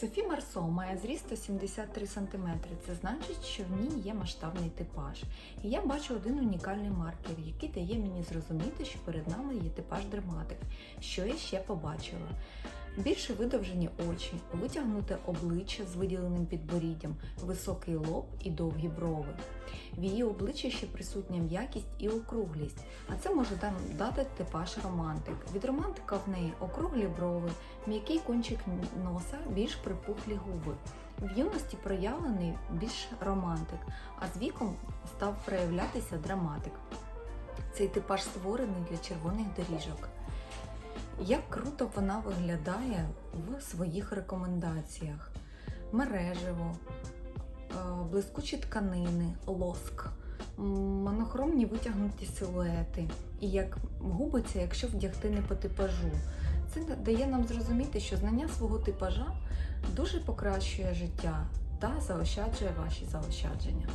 Софі Марсо має зріст 173 см. Це значить, що в ній є масштабний типаж. І я бачу один унікальний маркер, який дає мені зрозуміти, що перед нами є типаж дерматик. Що я ще побачила? Більше видовжені очі, витягнуте обличчя з виділеним підборіддям, високий лоб і довгі брови. В її обличчі ще присутня м'якість і округлість, а це може дати типаж романтик. Від романтика в неї округлі брови, м'який кончик носа, більш припухлі губи. В юності проявлений більш романтик, а з віком став проявлятися драматик. Цей типаж створений для червоних доріжок. Як круто вона виглядає в своїх рекомендаціях: мережево, е, блискучі тканини, лоск, монохромні витягнуті силуети. І як губиться, якщо вдягти не по типажу. Це дає нам зрозуміти, що знання свого типажа дуже покращує життя та заощаджує ваші заощадження.